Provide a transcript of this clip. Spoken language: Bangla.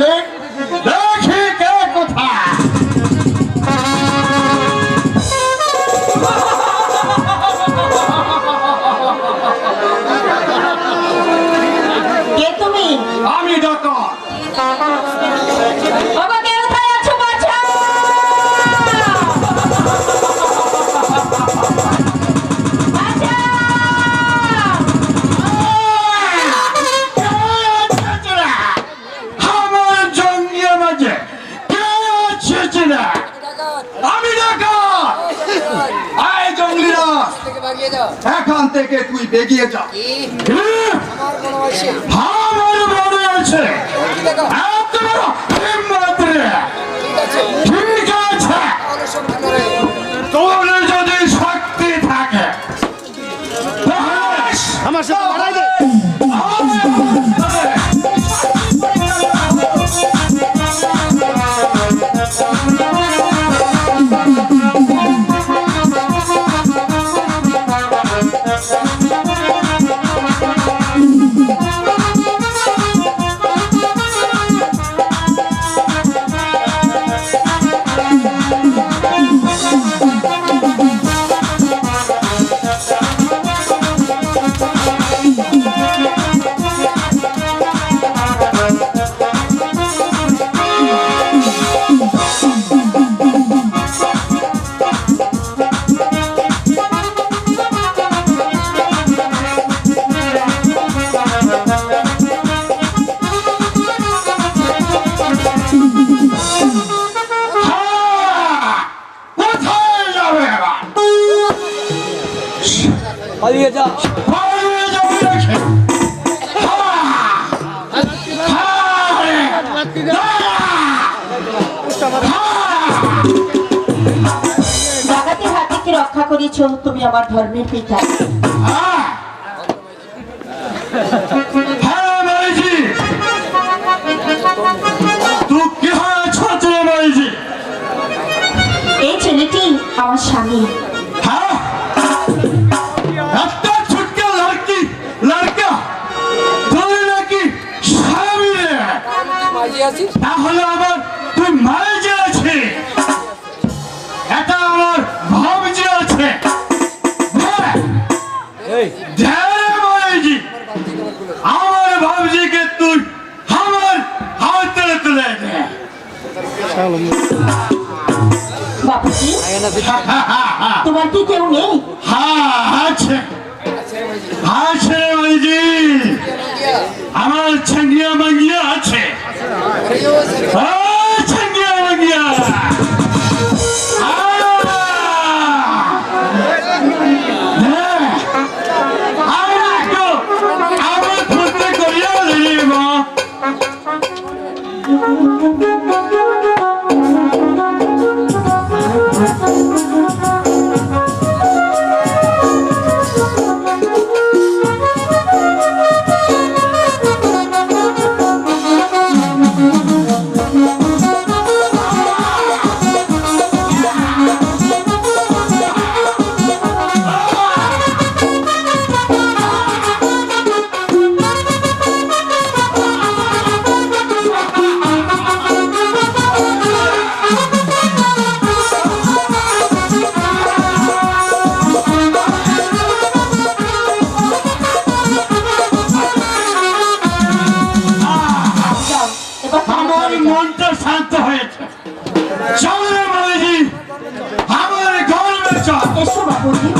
রে এখান থেকে তুই বেরিয়ে যা। হ্যাঁ, আমার আছে। এত বড় হিম্মত রে। ঠিক আছে। তোর যদি শক্তি থাকে আমার সাথে পালিয়ে যা হ্যাঁ, হ্যাঁ রক্ষা করেছ তুমি আমার ধর্মের পিতা হ্যাঁ। হ্যাঁ? এই ছেলেটি আমার স্বামী মাঝে আছিস? তাহলে আবার তুই মাইজি আছিস এটা আমার ভাবজি আছে। এই। ধ্যানে মাইজি আমার ভাবজিকে তুই আমার হাতে তুলে দে। হা। তোমার কি কেউ নেই? হ্যাঁ আছে। আছে মাঝে আছে দিয়া আমার ছেঙ্গিয়া মাঙ্গিয়া আছে আরে ও সে হ্যাঁ por quê?